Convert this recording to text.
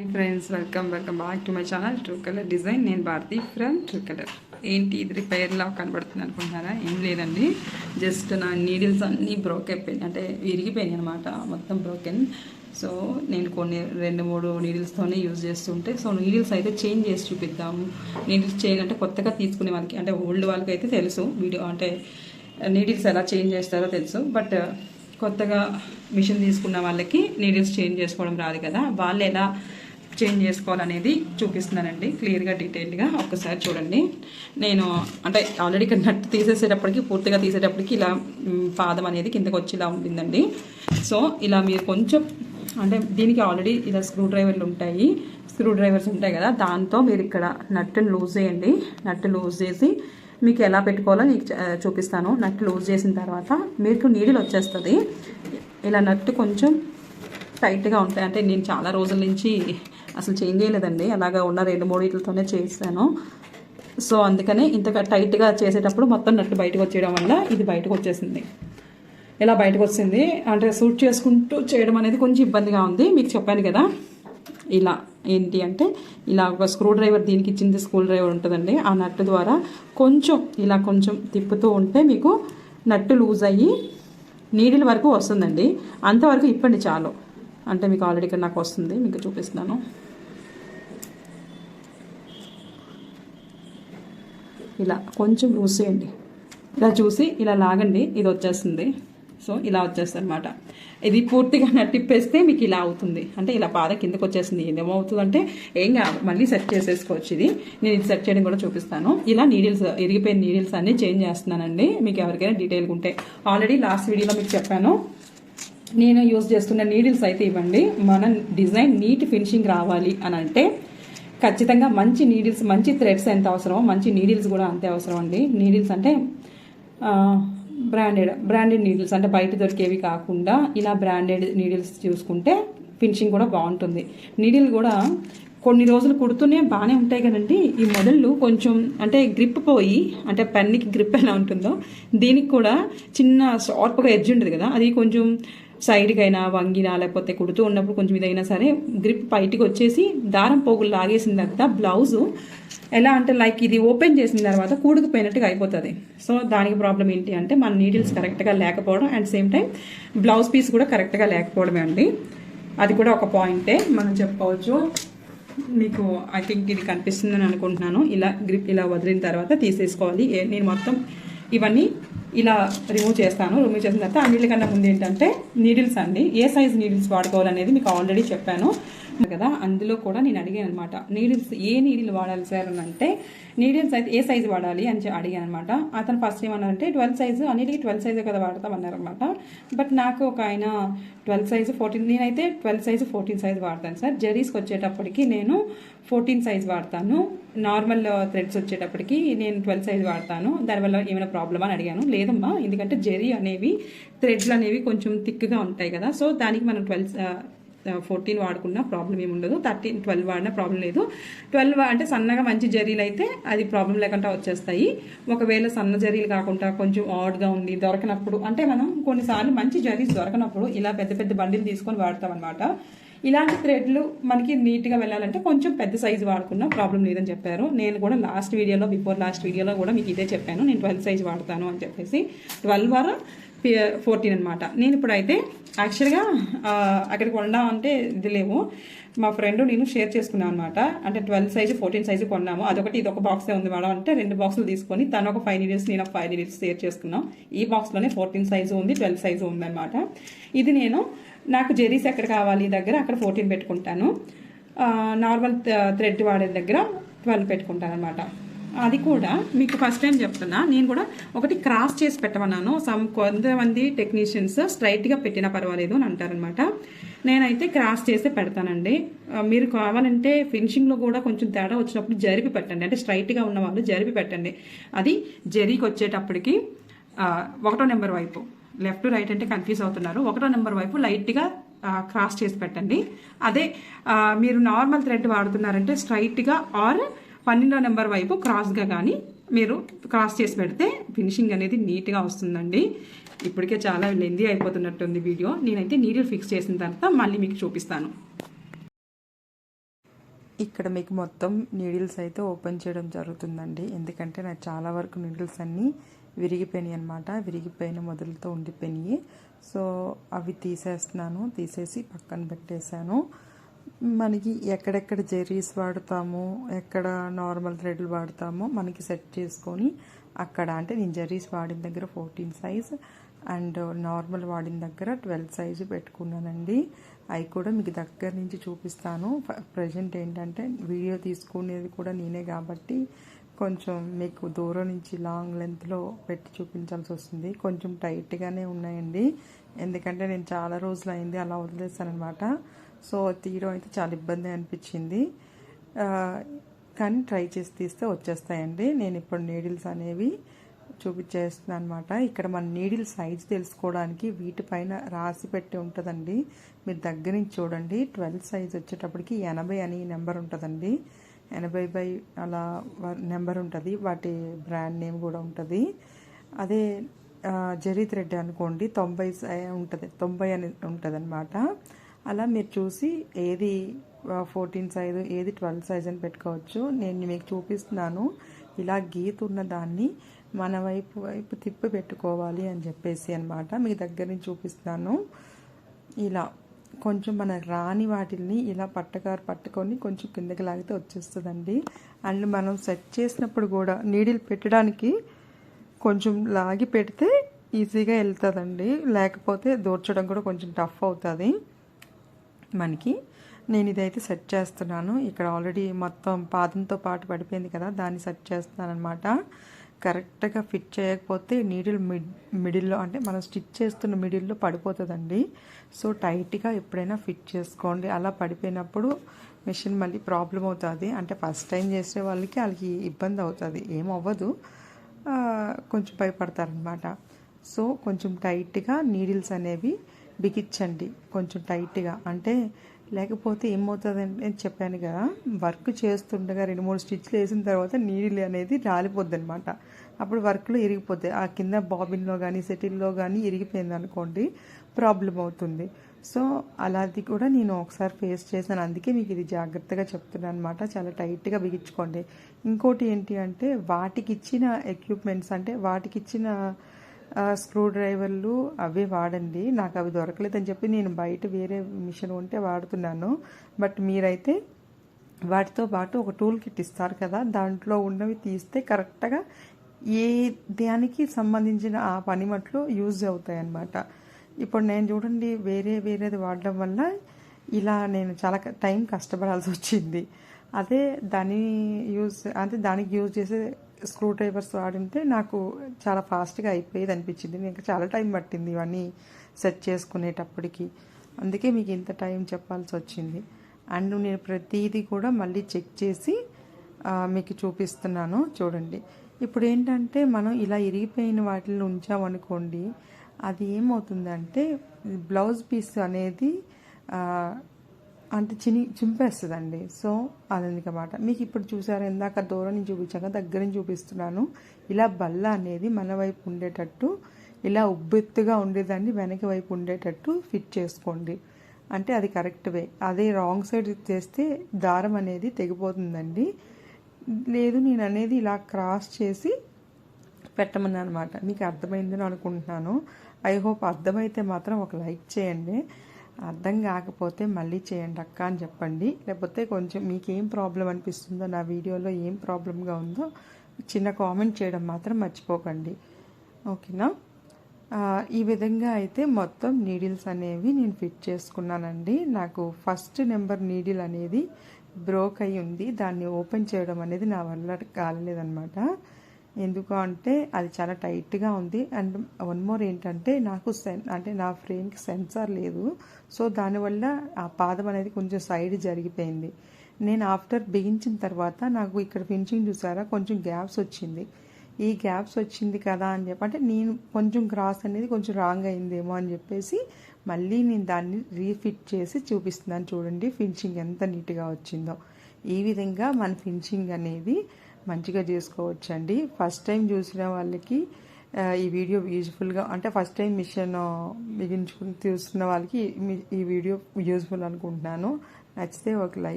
Friends welcome welcome back to my channel true colour design నేను Bharati from true colour ఏంటి ఇది రిపేర్లా కనబడుతుంది అనుకుంటున్నారా? ఏం లేదండి. జస్ట్ నా నీడిల్స్ అన్నీ బ్రోక్ అయిపోయినాయి. అంటే విరిగిపోయినాయి అనమాట మొత్తం బ్రోకెన్ సో నేను కొన్ని రెండు మూడు నీడిల్స్తోనే యూజ్ చేస్తుంటే సో నీడిల్స్ అయితే చేంజ్ చేసి చూపిద్దాము. నీడిల్స్ చేంజ్ అంటే కొత్తగా తీసుకునే వాళ్ళకి అంటే ఓల్డ్ వాళ్ళకి అయితే తెలుసు. వీడియో అంటే నీడిల్స్ ఎలా చేంజ్ చేస్తారో తెలుసు. బట్ కొత్తగా మిషన్ తీసుకున్న వాళ్ళకి నీడిల్స్ చేంజ్ చేసుకోవడం రాదు కదా. వాళ్ళు ఎలా చేంజ్ చేసుకోవాలనేది చూపిస్తున్నానండి. క్లియర్గా డీటెయిల్డ్గా ఒక్కసారి చూడండి. నేను అంటే ఆల్రెడీ ఇక్కడ నట్టు తీసేసేటప్పటికి పూర్తిగా తీసేటప్పటికి ఇలా పాదం అనేది కిందకు వచ్చి ఇలా ఉంటుందండి సో ఇలా మీరు కొంచెం అంటే దీనికి ఆల్రెడీ ఇలా స్క్రూ డ్రైవర్లు ఉంటాయి. స్క్రూ డ్రైవర్స్ ఉంటాయి కదా దాంతో మీరు ఇక్కడ నట్టును లూజ్ చేయండి. నట్టు లూజ్ చేసి మీకు ఎలా పెట్టుకోవాలో మీకు చూపిస్తాను. నట్టు లూజ్ చేసిన తర్వాత మీకు నీడిల్ వచ్చేస్తుంది. ఇలా నట్టు కొంచెం టైట్గా ఉంటాయి. అంటే నేను చాలా రోజుల నుంచి అసలు చేంజ్ చేయలేదండి అలాగా ఉన్న రెండు మూడింటితోనే చేశాను. సో అందుకనే ఇంతగా టైట్గా చేసేటప్పుడు మొత్తం నట్టు బయటకు వచ్చేయడం వల్ల ఇది బయటకు వచ్చేసింది. ఇలా బయటకు వచ్చింది? అంటే సూట్ చేసుకుంటూ చేయడం అనేది కొంచెం ఇబ్బందిగా ఉంది. మీకు చెప్పాను కదా. ఇలా ఏంటి అంటే ఇలా ఒక స్క్రూ డ్రైవర్ దీనికి ఇచ్చింది స్క్రూ డ్రైవర్ ఉంటుందండి. ఆ నట్టు ద్వారా కొంచెం ఇలా కొంచెం తిప్పుతూ ఉంటే మీకు నట్టు లూజ్ అయ్యి నీడిల వరకు వస్తుందండి. అంతవరకు ఇప్పండి చాలు. అంటే మీకు ఆల్రెడీ ఇక్కడ నాకు వస్తుంది. మీకు చూపిస్తున్నాను. ఇలా కొంచెం లూజ్ చేయండి ఇలా చూసి ఇలా లాగండి ఇది వచ్చేస్తుంది. సో ఇలా వచ్చేస్తుంది అనమాట ఇది పూర్తిగా నట్టిప్పేస్తే మీకు ఇలా అవుతుంది. అంటే ఇలా పాద కిందకు వచ్చేసింది ఏమవుతుంది అంటే ఏం కాదు. మళ్ళీ సెట్ చేసేసుకోవచ్చు ఇది. నేను ఇది సెట్ చేయడం కూడా చూపిస్తాను. ఇలా నీడిల్స్ ఇరిగిపోయిన నీడిల్స్ అన్ని చేంజ్ చేస్తున్నానండి. మీకు ఎవరికైనా డీటెయిల్గా ఉంటే. ఆల్రెడీ లాస్ట్ వీడియోలో మీకు చెప్పాను. నేను యూజ్ చేస్తున్న నీడిల్స్ అయితే ఇవ్వండి. మన డిజైన్ నీట్ ఫినిషింగ్ రావాలి అని అంటే ఖచ్చితంగా మంచి నీడిల్స్ మంచి థ్రెడ్స్ ఎంత అవసరమో మంచి నీడిల్స్ కూడా అంతే అవసరం అండి. నీడిల్స్ అంటే బ్రాండెడ్ బ్రాండెడ్ నీడిల్స్ అంటే బయట దొరికేవి కాకుండా ఇలా బ్రాండెడ్ నీడిల్స్ చూసుకుంటే ఫినిషింగ్ కూడా బాగుంటుంది. నీడిల్ కూడా కొన్ని రోజులు కుడుతూనే బాగానే ఉంటాయి కదండి. ఈ మొదళ్ళు కొంచెం అంటే గ్రిప్ పోయి అంటే పెన్నికి గ్రిప్ ఎలా ఉంటుందో దీనికి కూడా చిన్న షార్ప్గా ఎడ్జ్ ఉంటుంది కదా. అది కొంచెం సైడ్కి అయినా వంగినా లేకపోతే కుడుతూ ఉన్నప్పుడు కొంచెం ఇదైనా సరే గ్రిప్ బయటికి వచ్చేసి దారం పోగులు లాగేసిన తర్వాత బ్లౌజు. ఎలా అంటే లైక్ ఇది ఓపెన్ చేసిన తర్వాత కూడుకుపోయినట్టుగా అయిపోతుంది. సో దానికి ప్రాబ్లం ఏంటి అంటే మన నీడిల్స్ కరెక్ట్గా లేకపోవడం and same time blouse piece కూడా కరెక్ట్గా లేకపోవడమే అండి. అది కూడా ఒక పాయింటే మనం చెప్పుకోవచ్చు మీకు ఐ థింక్ ఇది కనిపిస్తుందని అనుకుంటున్నాను. ఇలా గ్రిప్ ఇలా వదిలిన తర్వాత తీసేసుకోవాలి. ఏ- నేను మొత్తం ఇవన్నీ ఇలా రిమూవ్ చేస్తాను. రిమూవ్ చేసిన తర్వాత అన్నిటికన్నా ముందు ఏంటంటే నీడిల్స్ అండి. ఏ సైజ్ నీడిల్స్ వాడుకోవాలనేది మీకు ఆల్రెడీ చెప్పాను. కదా అందులో కూడా నేను అడిగాను అనమాట నీడిల్స్ ఏ నీడిల్ వాడాలి సార్ అని అంటే నీడిల్స్ అయితే ఏ సైజు వాడాలి అని అడిగాను అనమాట అతను ఫస్ట్ ఏమన్నారంటే ట్వెల్వ్ సైజు అన్నిటికీ ట్వెల్వ్ సైజు కదా వాడతామన్నారు అనమాట బట్ నాకు ఒక ఆయన ట్వెల్వ్ సైజు ఫోర్టీన్ నేనైతే ట్వెల్వ్ సైజు ఫోర్టీన్ సైజు వాడతాను సార్. జరీస్కి వచ్చేటప్పటికి నేను ఫోర్టీన్ సైజ్ వాడతాను. నార్మల్ థ్రెడ్స్ uh, వచ్చేటప్పటికి నేను ట్వెల్వ్ సైజ్ వాడతాను. దానివల్ల ఏమైనా ప్రాబ్లమ్ అని అడిగాను. లేదమ్మా ఎందుకంటే జెరీ అనేవి థ్రెడ్లు అనేవి కొంచెం థిక్గా ఉంటాయి కదా. సో దానికి మనం ట్వెల్వ్ uh, ఫోర్టీన్ వాడుకున్నా ప్రాబ్లం ఏమి ఉండదు. థర్టీన్ ట్వెల్వ్ వాడినా ప్రాబ్లం లేదు. ట్వెల్వ్ అంటే సన్నగా మంచి జరీలు అయితే అది ప్రాబ్లం లేకుండా వచ్చేస్తాయి. ఒకవేళ సన్న జరీలు కాకుండా కొంచెం ఆడ్గా ఉండి దొరకనప్పుడు అంటే మనం కొన్నిసార్లు మంచి జరీస్ దొరకనప్పుడు ఇలా పెద్ద పెద్ద బండిలు తీసుకొని వాడతాం అనమాట ఇలాంటి థ్రెడ్లు మనకి నీట్గా వెళ్ళాలంటే కొంచెం పెద్ద సైజు వాడుకున్నా ప్రాబ్లం లేదని చెప్పారు. నేను కూడా లాస్ట్ వీడియోలో బిఫోర్ లాస్ట్ వీడియోలో కూడా మీకు ఇదే చెప్పాను. నేను ట్వెల్వ్ సైజ్ వాడతాను అని చెప్పేసి. ట్వెల్వ్ వారు? ఫోర్టీన్ అనమాట నేను ఇప్పుడైతే యాక్చువల్గా అక్కడికి కొన్నాం అంటే ఇది లేవు. మా ఫ్రెండ్ నేను షేర్ చేసుకున్నాను అనమాట అంటే ట్వెల్వ్ సైజు ఫోర్టీన్ సైజు కొన్నాము. అదొకటి ఇది ఒక బాక్సే ఉంది మేడం అంటే రెండు బాక్సులు తీసుకొని తను ఒక ఫైవ్ ఇయర్స్ నేను ఒక ఫైవ్ ఇయర్స్ షేర్ చేసుకున్నాం. ఈ బాక్స్లోనే ఫోర్టీన్ సైజు ఉంది ట్వెల్వ్ సైజు ఉందన్నమాట ఇది నేను నాకు జెరీస్ ఎక్కడ కావాలి దగ్గర అక్కడ ఫోర్టీన్ పెట్టుకుంటాను. నార్మల్ థ్రెడ్ వాడే దగ్గర ట్వెల్వ్ పెట్టుకుంటాను అనమాట అది కూడా మీకు ఫస్ట్ టైం చెప్తున్నా. నేను కూడా ఒకటి క్రాస్ చేసి పెట్టమన్నాను. సమ్ కొంతమంది టెక్నీషియన్స్ స్ట్రైట్గా పెట్టినా పర్వాలేదు అని అంటారనమాట నేనైతే క్రాస్ చేసి పెడతానండి. మీరు కావాలంటే ఫినిషింగ్లో కూడా కొంచెం తేడా వచ్చినప్పుడు జరిపి పెట్టండి. అంటే స్ట్రైట్గా ఉన్న వాళ్ళు జరిపి పెట్టండి. అది జరిగి వచ్చేటప్పటికి ఒకటో నెంబర్ వైపు లెఫ్ట్ రైట్ అంటే కన్ఫ్యూజ్ అవుతున్నారు. ఒకటో నెంబర్ వైపు లైట్గా క్రాస్ చేసి పెట్టండి. అదే మీరు నార్మల్ థ్రెడ్ వాడుతున్నారంటే స్ట్రైట్గా ఆర్ పన్నెండో నెంబర్ వైపు క్రాస్గా కానీ మీరు క్రాస్ చేసి పెడితే ఫినిషింగ్ అనేది నీట్గా వస్తుందండి. ఇప్పటికే చాలా లెందీ అయిపోతున్నట్టుంది వీడియో నేనైతే నీడిల్ ఫిక్స్ చేసిన తర్వాత మళ్ళీ మీకు చూపిస్తాను. ఇక్కడ మీకు మొత్తం నీడిల్స్ అయితే ఓపెన్ చేయడం జరుగుతుందండి. ఎందుకంటే నాకు చాలా వరకు నీడిల్స్ అన్నీ విరిగిపోయినాయి అనమాట విరిగిపోయిన మొదలతో ఉండిపోయినాయి. సో అవి తీసేస్తున్నాను. తీసేసి పక్కన పెట్టేశాను. మనకి ఎక్కడెక్కడ జెర్రీస్ వాడతాము ఎక్కడ నార్మల్ థ్రెడ్లు వాడతామో మనకి సెట్ చేసుకొని అక్కడ అంటే నేను జెర్రీస్ వాడిన దగ్గర ఫోర్టీన్ సైజ్ అండ్ నార్మల్ వాడిన దగ్గర ట్వెల్వ్ సైజు పెట్టుకున్నానండి. అవి కూడా మీకు దగ్గర నుంచి చూపిస్తాను. ప్రజెంట్ ఏంటంటే వీడియో తీసుకునేది కూడా నేనే కాబట్టి కొంచెం మీకు దూరం నుంచి లాంగ్ లెంత్లో పెట్టి చూపించాల్సి వస్తుంది. కొంచెం టైట్గానే ఉన్నాయండి. ఎందుకంటే నేను చాలా రోజులు అయింది అలా వదిలేసానమాట సో తీయడం అయితే చాలా ఇబ్బంది అనిపించింది. కానీ ట్రై చేసి తీస్తే వచ్చేస్తాయండి. నేను ఇప్పుడు నీడిల్స్ అనేవి చూపించేస్తున్నాను అనమాట ఇక్కడ మన నీడిల్ సైజ్ తెలుసుకోవడానికి వీటిపైన రాసి పెట్టి ఉంటుందండి. మీరు దగ్గర నుంచి చూడండి. ట్వెల్వ్ సైజ్ వచ్చేటప్పటికి ఎనభై అని నెంబర్ ఉంటుందండి. ఎనభై బై అలా నెంబర్ ఉంటుంది. వాటి బ్రాండ్ నేమ్ కూడా ఉంటుంది. అదే ఆ, జరీ థ్రెడ్ అనుకోండి తొంభై ఉంటుంది. తొంభై అని ఉంటుంది అనమాట అలా మీరు చూసి ఏది ఫోర్టీన్ సైజు ఏది ట్వెల్వ్ సైజ్ అని పెట్టుకోవచ్చు. నేను మీకు చూపిస్తున్నాను. ఇలా గీతున్న దాన్ని మన వైపు వైపు తిప్పి పెట్టుకోవాలి అని చెప్పేసి అనమాట మీ దగ్గర నుంచి చూపిస్తున్నాను. ఇలా. కొంచెం మన రాని వాటిల్ని ఇలా పట్టకారు పట్టుకొని కొంచెం కిందకి లాగితే వచ్చేస్తుందండి. అండ్ మనం సెట్ చేసినప్పుడు కూడా నీడిల్ పెట్టడానికి కొంచెం లాగి పెడితే ఈజీగా వెళ్తుందండి లేకపోతే దూర్చడం కూడా కొంచెం టఫ్ అవుతుంది మనకి. నేను ఇదైతే సెట్ చేస్తున్నాను. ఇక్కడ ఆల్రెడీ మొత్తం పాదంతో పాటు పడిపోయింది కదా దాన్ని సెట్ చేస్తున్నాను అనమాట కరెక్ట్గా ఫిట్ చేయకపోతే నీడిల్ మిడ్ మిడిల్లో అంటే మనం స్టిచ్ చేస్తున్న మిడిల్లో పడిపోతుందండి. సో టైట్గా ఎప్పుడైనా ఫిట్ చేసుకోండి. అలా పడిపోయినప్పుడు మిషన్ మళ్ళీ ప్రాబ్లం అవుతుంది. అంటే ఫస్ట్ టైం చేసే వాళ్ళకి వాళ్ళకి ఇబ్బంది అవుతుంది. ఏం అవ్వదు. కొంచెం భయపడతారనమాట. సో కొంచెం టైట్గా నీడిల్స్ అనేవి బిగించండి. కొంచెం టైట్గా. అంటే లేకపోతే ఏమవుతుంది నేను చెప్పాను కదా వర్క్ చేస్తుండగా రెండు మూడు స్టిచ్లు వేసిన తర్వాత నీడిల్ అనేది రాలిపోద్ది అనమాట అప్పుడు వర్క్లో ఇరిగిపోద్ది. ఆ కింద బాబిన్లో కానీ సెటిల్లో కానీ ఇరిగిపోయింది అనుకోండి ప్రాబ్లం అవుతుంది. సో అలాది కూడా నేను ఒకసారి ఫేస్ చేశాను. అందుకే మీకు ఇది జాగ్రత్తగా చెప్తున్నాను అనమాట చాలా టైట్గా బిగించుకోండి. ఇంకోటి ఏంటి అంటే వాటికి ఇచ్చిన ఎక్విప్మెంట్స్ అంటే వాటికి ఇచ్చిన స్క్రూ డ్రైవర్లు అవి వాడండి. నాకు అవి దొరకలేదని చెప్పి నేను బయట వేరే మిషన్ ఉంటే వాడుతున్నాను. బట్ మీరైతే వాటితో పాటు ఒక టూల్ కిట్ ఇస్తారు కదా దాంట్లో ఉన్నవి తీస్తే కరెక్ట్గా ఏ దానికి సంబంధించిన ఆ పనిమట్లు యూజ్ అవుతాయి అన్నమాట ఇప్పుడు నేను చూడండి వేరే వేరేది వాడడం వల్ల ఇలా నేను చాలా టైం కష్టపడాల్సి వచ్చింది. అదే దాని యూజ్ అంటే దానికి యూజ్ చేసే స్క్రూ డ్రైవర్స్ వాడింటే నాకు చాలా ఫాస్ట్గా అయిపోయేది అనిపించింది. నాకు చాలా టైం పట్టింది ఇవన్నీ సెట్ చేసుకునేటప్పటికి. అందుకే మీకు ఇంత టైం చెప్పాల్సి వచ్చింది. అండ్ నేను ప్రతిదీ కూడా మళ్ళీ చెక్ చేసి మీకు చూపిస్తున్నాను. చూడండి. ఇప్పుడు ఏంటంటే మనం ఇలా ఇరిగిపోయిన వాటిని ఉంచామనుకోండి అది ఏమవుతుందంటే బ్లౌజ్ పీస్ అనేది అంటే చిని చింపేస్తుందండి. సో అదనమాట మీకు ఇప్పుడు చూసారు ఇందాక దూరం నుంచి చూపించాక దగ్గర నుంచి చూపిస్తున్నాను. ఇలా బల్ల అనేది మన వైపు ఉండేటట్టు ఇలా ఉబ్బెత్తుగా ఉండేదాన్ని వెనక వైపు ఉండేటట్టు ఫిట్ చేసుకోండి. అంటే అది కరెక్ట్ వే. అదే రాంగ్ సైడ్ చేస్తే దారం అనేది తెగిపోతుందండి. లేదు నేను అనేది ఇలా క్రాస్ చేసి పెట్టమని అనమాట మీకు అర్థమైందని అనుకుంటున్నాను. ఐ హోప్ అర్థమైతే మాత్రం ఒక లైక్ చేయండి. అర్థం కాకపోతే మళ్ళీ చేయండి అక్క అని చెప్పండి. లేకపోతే కొంచెం మీకు ఏం ప్రాబ్లం అనిపిస్తుందో నా వీడియోలో ఏం ప్రాబ్లంగా ఉందో చిన్న కామెంట్ చేయడం మాత్రం మర్చిపోకండి. ఓకేనా? ఈ విధంగా అయితే మొత్తం నీడిల్స్ అనేవి నేను ఫిట్ చేసుకున్నానండి. నాకు ఫస్ట్ నెంబర్ నీడిల్ అనేది బ్రోక్ అయి ఉంది. దాన్ని ఓపెన్ చేయడం అనేది నా వల్ల కాలేదనమాట ఎందుకు అంటే అది చాలా టైట్గా ఉంది. అండ్ వన్ మోర్ ఏంటంటే నాకు సెన్ అంటే నా ఫ్రేమ్కి సెన్సార్ లేదు. సో దానివల్ల ఆ పాదం అనేది కొంచెం సైడ్ జరిగిపోయింది. నేను ఆఫ్టర్ బిగించిన తర్వాత నాకు ఇక్కడ ఫినిషింగ్ చూసారా? కొంచెం గ్యాప్స్ వచ్చింది. ఈ గ్యాప్స్ వచ్చింది కదా అని చెప్పి అంటే నేను కొంచెం క్రాస్ అనేది కొంచెం రాంగ్ అయిందేమో అని చెప్పేసి మళ్ళీ నేను దాన్ని రీఫిట్ చేసి చూపిస్తున్నాను చూడండి ఫినిషింగ్ ఎంత నీట్గా వచ్చిందో. ఈ విధంగా మన ఫినిషింగ్ అనేది మంచిగా చేసుకోవచ్చండి. ఫస్ట్ టైం చూసిన వాళ్ళకి ఈ వీడియో యూజ్ఫుల్గా అంటే ఫస్ట్ టైం మిషన్ బిగించుకుని చూస్తున్న వాళ్ళకి ఈ- ఈ వీడియో యూజ్ఫుల్ అనుకుంటున్నాను. నచ్చితే ఒక లైక్